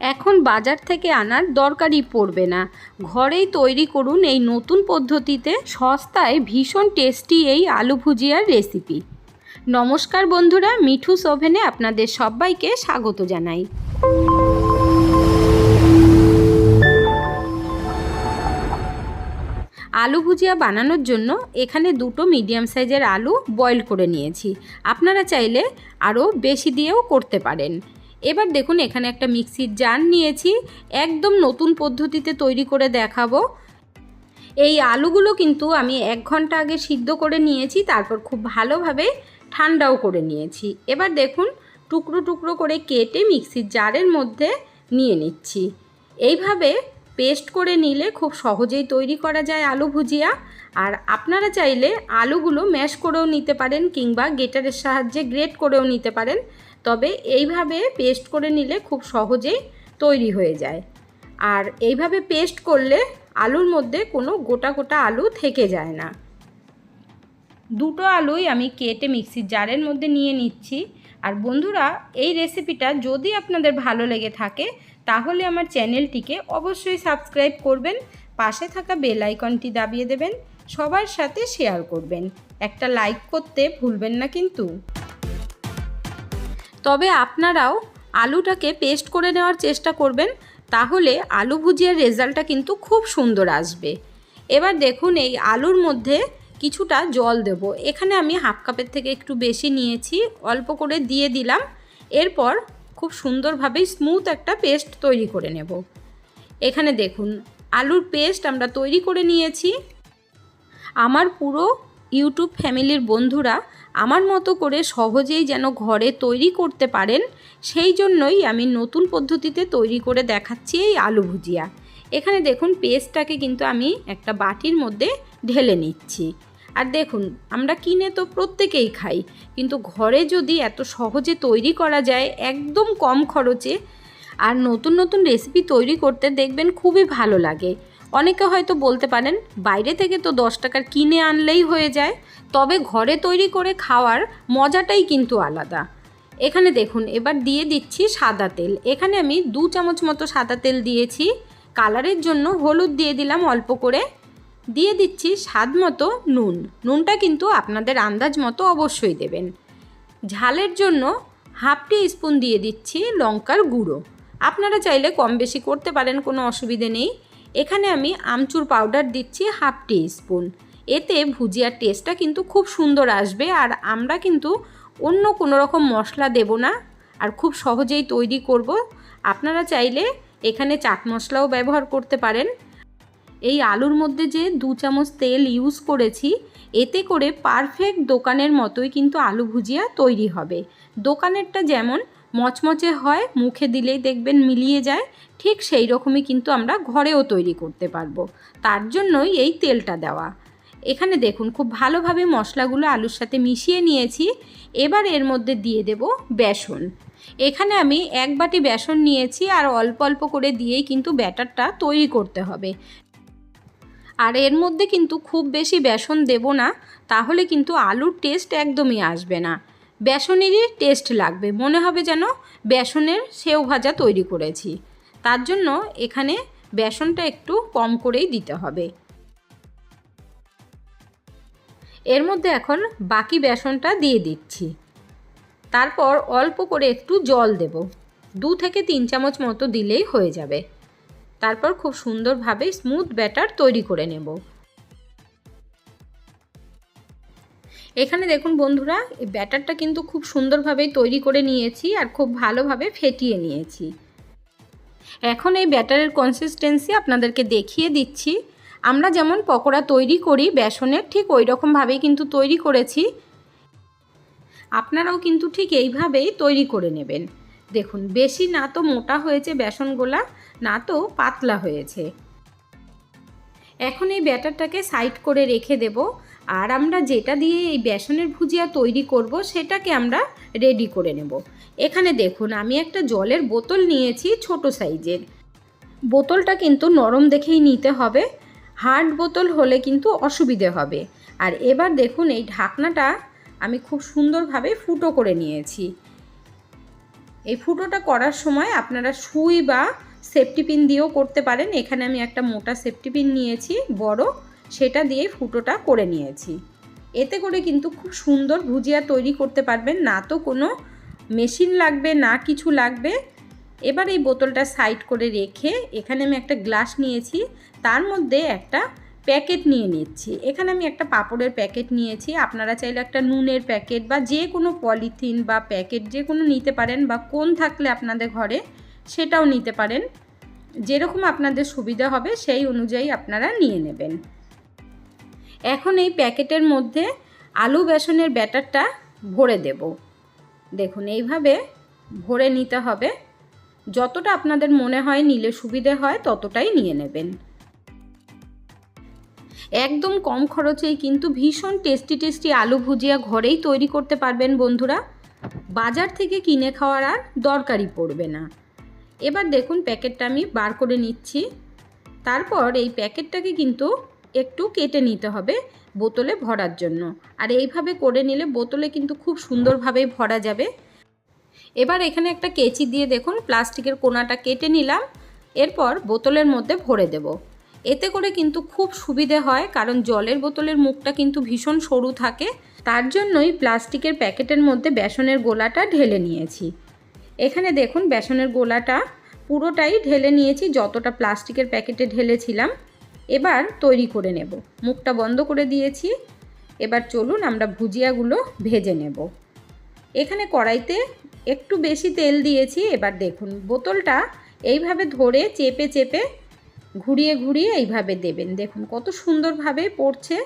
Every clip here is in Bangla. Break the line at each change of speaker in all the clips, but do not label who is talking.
এখন বাজার থেকে আনার দরকারই পড়বে না। ঘরেই তৈরি করুন এই নতুন পদ্ধতিতে সস্তায় ভীষণ টেস্টি এই আলু ভুজিয়ার রেসিপি। নমস্কার বন্ধুরা মিঠুস ওভেনে আপনাদের সবাইকে স্বাগত জানাই। আলু ভুজিয়া বানানোর জন্য এখানে দুটো মিডিয়াম সাইজের আলু বয়েল করে নিয়েছি। আপনারা চাইলে আরও বেশি দিয়েও করতে পারেন। এবার দেখুন, এখানে একটা মিক্সির জার নিয়েছি। একদম নতুন পদ্ধতিতে তৈরি করে দেখাবো। এই আলুগুলো কিন্তু আমি এক ঘণ্টা আগে সিদ্ধ করে নিয়েছি, তারপর খুব ভালোভাবে ঠান্ডাও করে নিয়েছি। এবার দেখুন, টুকরো টুকরো করে কেটে মিক্সির জারের মধ্যে নিয়ে নিচ্ছি। এইভাবে পেস্ট করে নিলে খুব সহজেই তৈরি করা যায় আলু ভুজিয়া। আর আপনারা চাইলে আলুগুলো ম্যাশ করেও নিতে পারেন, কিংবা গেটারের সাহায্যে গ্রেট করেও নিতে পারেন। তবে এইভাবে পেস্ট করে নিলে খুব সহজেই তৈরি হয়ে যায়। আর এইভাবে পেস্ট করলে আলুর মধ্যে কোনো গোটা গোটা আলু থেকে যায় না। দুটো আলুই আমি কেটে মিক্সির জারের মধ্যে নিয়ে নিচ্ছি। আর বন্ধুরা, এই রেসিপিটা যদি আপনাদের ভালো লেগে থাকে, তাহলে আমার চ্যানেলটিকে অবশ্যই সাবস্ক্রাইব করবেন, পাশে থাকা বেল আইকনটি দাবিয়ে দেবেন, সবার সাথে শেয়ার করবেন। একটা লাইক করতে ভুলবেন না কিন্তু। তবে আপনারাও আলুটাকে পেস্ট করে নেওয়ার চেষ্টা করবেন, তাহলে আলু ভুজিয়ার রেজাল্টটা কিন্তু খুব সুন্দর আসবে। এবার দেখুন এই আলুর মধ্যে কিছুটা জল দেব। এখানে আমি হাফ কাপের থেকে একটু বেশি নিয়েছি, অল্প করে দিয়ে দিলাম। এরপর খুব সুন্দরভাবে স্মুথ একটা পেস্ট তৈরি করে নেব। এখানে দেখুন, আলুর পেস্ট আমরা তৈরি করে নিয়েছি। আমার পুরো ইউটিউব ফ্যামিলির বন্ধুরা আমার মতো করে সহজেই যেন ঘরে তৈরি করতে পারেন, সেই জন্যই আমি নতুন পদ্ধতিতে তৈরি করে দেখাচ্ছি এই আলু ভুজিয়া। এখানে দেখুন পেস্টটাকে কিন্তু আমি একটা বাটির মধ্যে ঢেলে নিচ্ছি। আর দেখুন, আমরা কিনে তো প্রত্যেকেই খাই, কিন্তু ঘরে যদি এত সহজে তৈরি করা যায় একদম কম খরচে, আর নতুন নতুন রেসিপি তৈরি করতে দেখবেন খুবই ভালো লাগে। অনেকে হয়তো বলতে পারেন, বাইরে থেকে তো দশ টাকার কিনে আনলেই হয়ে যায়, তবে ঘরে তৈরি করে খাওয়ার মজাটাই কিন্তু আলাদা। এখানে দেখুন, এবার দিয়ে দিচ্ছি সাদা তেল। এখানে আমি দু চামচ মতো সাদা তেল দিয়েছি। কালারের জন্য হলুদ দিয়ে দিলাম অল্প করে। দিয়ে দিচ্ছি স্বাদ মতো নুন। নুনটা কিন্তু আপনাদের আন্দাজ মতো অবশ্যই দেবেন। ঝালের জন্য হাফ টি স্পুন দিয়ে দিচ্ছি লঙ্কার গুঁড়ো। আপনারা চাইলে কম বেশি করতে পারেন, কোনো অসুবিধে নেই। এখানে আমি আমচুর পাউডার দিচ্ছি হাফ টি স্পুন এতে ভুজিয়ার টেস্টটা কিন্তু খুব সুন্দর আসবে আর আমরা কিন্তু অন্য কোনো রকম মশলা দেব না আর খুব সহজেই তৈরি করব। আপনারা চাইলে এখানে চাট মশলাও ব্যবহার করতে পারেন। এই আলুর মধ্যে যে দু চামচ তেল ইউজ করেছি, এতে করে পারফেক্ট দোকানের মতোই কিন্তু আলু ভুজিয়া তৈরি হবে। দোকানেরটা যেমন মচমচে হয়, মুখে দিলেই দেখবেন মিলিয়ে যায়। ঠিক সেই রকমই কিন্তু আমরা ঘরেও তৈরি করতে পারব। তার জন্যই এই তেলটা দেওয়া। এখানে দেখুন, খুব ভালোভাবে মশলাগুলো আলুর সাথে মিশিয়ে নিয়েছি। এবার এর মধ্যে দিয়ে দেব বেসন। এখানে আমি এক বাটি বেসন নিয়েছি আর অল্প অল্প করে দিয়েই কিন্তু ব্যাটারটা তৈরি করতে হবে। আর এর মধ্যে কিন্তু খুব বেশি বেসন দেব না, তাহলে কিন্তু আলুর টেস্ট একদমই আসবে না। বেসনেরই টেস্ট লাগবে। মনে হবে যেন বেসনের সেও ভাজা তৈরি করেছি। তার জন্য এখানে বেসনটা একটু কম করেই দিতে হবে। এর মধ্যে এখন বাকি বেসনটা দিয়ে দিচ্ছি। তারপর অল্প করে একটু জল দেব। দু থেকে তিন চামচ মতো দিলেই হয়ে যাবে। তারপর খুব সুন্দরভাবে স্মুথ ব্যাটার তৈরি করে নেব। এখানে দেখুন বন্ধুরা, এই ব্যাটারটা কিন্তু খুব সুন্দরভাবেই তৈরি করে নিয়েছি আর খুব ভালোভাবে ফেটিয়ে নিয়েছি। এখন এই ব্যাটারের কনসিস্টেন্সি আপনাদেরকে দেখিয়ে দিচ্ছি। আমরা যেমন পকোড়া তৈরি করি, বেসনের ঠিক ওই রকমভাবেই কিন্তু তৈরি করেছি। আপনারাও কিন্তু ঠিক এইভাবেই তৈরি করে নেবেন। দেখুন, বেশি না তো মোটা হয়েছে বেসনগোলা, না তো পাতলা হয়েছে। এখন এই ব্যাটারটাকে সাইড করে রেখে দেব। আর আমরা যেটা দিয়ে এই বেসনের ভুজিয়া তৈরি করব, সেটাকে আমরা রেডি করে নেব। এখানে দেখুন, আমি একটা জলের বোতল নিয়েছি ছোট সাইজের। বোতলটা কিন্তু নরম দেখেই নিতে হবে। হার্ড বোতল হলে কিন্তু অসুবিধে হবে। আর এবার দেখুন, এই ঢাকনাটা আমি খুব সুন্দরভাবে ফুটো করে নিয়েছি। এই ফুটোটা করার সময় আপনারা সুই বা সেফটি পিন দিয়েও করতে পারেন। এখানে আমি একটা মোটা সেফটি পিন নিয়েছি, বড়। সেটা দিয়ে ফুটোটা করে নিয়েছি। এতে করে কিন্তু খুব সুন্দর ভুজিয়া তৈরি করতে পারবেন। না তো কোনো মেশিন লাগবে, না কিছু লাগবে। এবার এই বোতলটা সাইড করে রেখে এখানে আমি একটা গ্লাস নিয়েছি। তার মধ্যে একটা প্যাকেট নিয়ে নিচ্ছি। এখানে আমি একটা পাপড়ের প্যাকেট নিয়েছি। আপনারা চাইলে একটা নুনের প্যাকেট বা যে কোনো পলিথিন বা প্যাকেট যে কোনো নিতে পারেন বা কোন থাকলে আপনাদের ঘরে সেটাও নিতে পারেন। যেরকম আপনাদের সুবিধা হবে সেই অনুযায়ী আপনারা নিয়ে নেবেন। এখন এই প্যাকেটের মধ্যে আলু বেসনের ব্যাটারটা ভরে দেব। দেখুন, এইভাবে ভরে নিতে হবে। যতটা আপনাদের মনে হয় নিলে সুবিধে হয়, ততটাই নিয়ে নেবেন। একদম কম খরচেই কিন্তু ভীষণ টেস্টি টেস্টি আলু ভুজিয়া ঘরেই তৈরি করতে পারবেন বন্ধুরা। বাজার থেকে কিনে খাওয়ার আর দরকারই পড়বে না। এবার দেখুন, প্যাকেটটা আমি বার করে নিচ্ছি। তারপর এই প্যাকেটটাকে কিন্তু একটু কেটে নিতে হবে বোতলে ভরার জন্য। আর এইভাবে করে নিলে বোতলে কিন্তু খুব সুন্দরভাবেই ভরা যাবে। এবার এখানে একটা কেচি দিয়ে দেখুন, প্লাস্টিকের কোনাটা কেটে নিলাম, এরপর বোতলের মধ্যে ভরে দেব। এতে করে কিন্তু খুব সুবিধে হয়, কারণ জলের বোতলের মুখটা কিন্তু ভীষণ সরু থাকে। তার জন্যই প্লাস্টিকের প্যাকেটের মধ্যে বেসনের গোলাটা ঢেলে নিয়েছি। এখানে দেখুন, বেসনের গোলাটা পুরোটাই ঢেলে নিয়েছি, যতটা প্লাস্টিকের প্যাকেটে ঢেলেছিলাম। এবার তৈরি করে নেব। মুখটা বন্ধ করে দিয়েছি। এবার চলুন আমরা ভুজিয়াগুলো ভেজে নেব। এখানে কড়াইতে একটু বেশি তেল দিয়েছি। এবার দেখুন, বোতলটা এইভাবে ধরে চেপে চেপে ঘুরিয়ে ঘুরিয়ে এইভাবে দেবেন। দেখুন, কত সুন্দরভাবে পড়ছে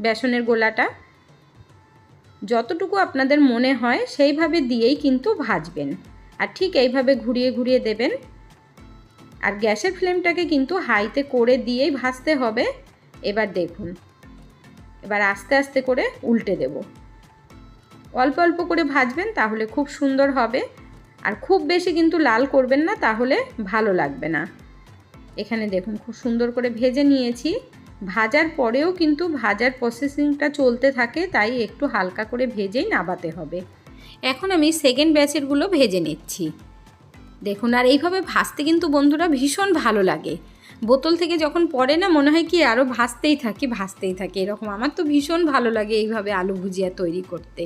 বেসনের গোলাটা। যতটুকু আপনাদের মনে হয় সেইভাবে দিয়েই কিন্তু ভাজবেন। আর ঠিক এইভাবে ঘুরিয়ে ঘুরিয়ে দেবেন। আর গ্যাসের ফ্লেমটাকে কিন্তু হাইতে করে দিয়েই ভাজতে হবে। এবার দেখুন, এবার আস্তে আস্তে করে উল্টে দেব। অল্প অল্প করে ভাজবেন তাহলে খুব সুন্দর হবে। আর খুব বেশি কিন্তু লাল করবেন না, তাহলে ভালো লাগবে না। এখানে দেখুন, খুব সুন্দর করে ভেজে নিয়েছি। ভাজার পরেও কিন্তু ভাজার প্রসেসিংটা চলতে থাকে, তাই একটু হালকা করে ভেজেই নাবাতে হবে। এখন আমি সেকেন্ড ব্যাচেরগুলো ভেজে নিচ্ছি। দেখুন, আর এইভাবে ভাজতে কিন্তু বন্ধুরা ভীষণ ভালো লাগে। বোতল থেকে যখন পড়ে না, মনে হয় কি আরও ভাজতেই থাকি ভাজতেই থাকি। এরকম আমার তো ভীষণ ভালো লাগে এইভাবে আলু ভুজিয়া তৈরি করতে।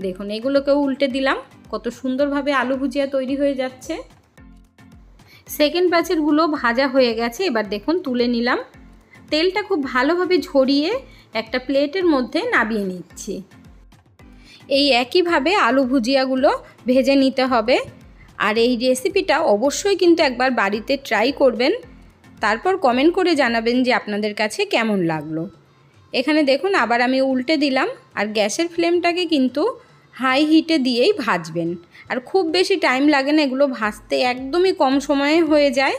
দেখুন, এগুলোকেও উল্টে দিলাম। কত সুন্দরভাবে আলু ভুজিয়া তৈরি হয়ে যাচ্ছে। সেকেন্ড ব্যাচেরগুলো ভাজা হয়ে গেছে, এবার দেখুন, তুলে নিলাম। তেলটা খুব ভালোভাবে ঝরিয়ে একটা প্লেটের মধ্যে নাবিয়ে নিচ্ছি। এই একইভাবে আলু ভুজিয়াগুলো ভেজে নিতে হবে। আর এই রেসিপিটা অবশ্যই কিন্তু একবার বাড়িতে ট্রাই করবেন। তারপর কমেন্ট করে জানাবেন যে আপনাদের কাছে কেমন লাগল। এখানে দেখুন, আবার আমি উল্টে দিলাম আর গ্যাসের ফ্লেমটাকে কিন্তু হাই হিটে দিয়েই ভাজবেন। আর খুব বেশি টাইম লাগে না এগুলো ভাজতে, একদমই কম সময়ে হয়ে যায়।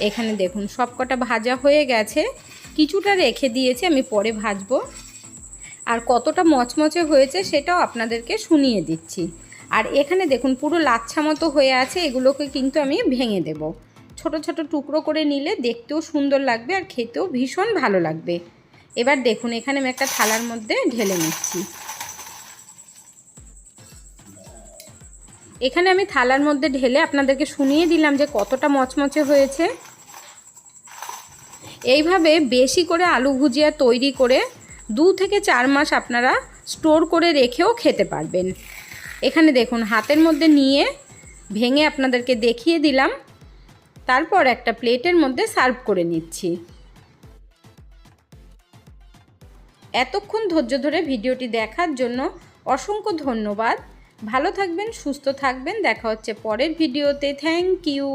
এখানে দেখুন, সবকটা ভাজা হয়ে গেছে। কিছুটা রেখে দিয়েছি, আমি পরে ভাজবো। আর কতটা মচমচে হয়েছে সেটাও আপনাদেরকে শুনিয়ে দিচ্ছি। আর এখানে দেখুন, পুরো লাচ্ছা মতো হয়ে আছে, এগুলোকে কিন্তু আমি ভেঙে দেব। ছোট ছোট টুকরো করে নিলে দেখতেও সুন্দর লাগবে আর খেতেও ভীষণ ভালো লাগবে। এবার দেখুন, এখানে আমি একটা থালার মধ্যে ঢেলে নিচ্ছি। এখানে আমি থালার মধ্যে ঢেলে আপনাদেরকে শুনিয়ে দিলাম যে কতটা মচমচে হয়েছে। এইভাবে বেশি করে আলু ভুজিয়া তৈরি করে দু থেকে চার মাস আপনারা স্টোর করে রেখেও খেতে পারবেন। এখানে দেখুন, হাতের মধ্যে নিয়ে ভেঙে আপনাদেরকে দেখিয়ে দিলাম। তারপর একটা প্লেটের মধ্যে সার্ভ করে নিচ্ছি। এতক্ষণ ধৈর্য ধরে ভিডিওটি দেখার জন্য অসংখ্য ধন্যবাদ। ভালো থাকবেন, সুস্থ থাকবেন। দেখা হচ্ছে পরের ভিডিওতে। Thank you.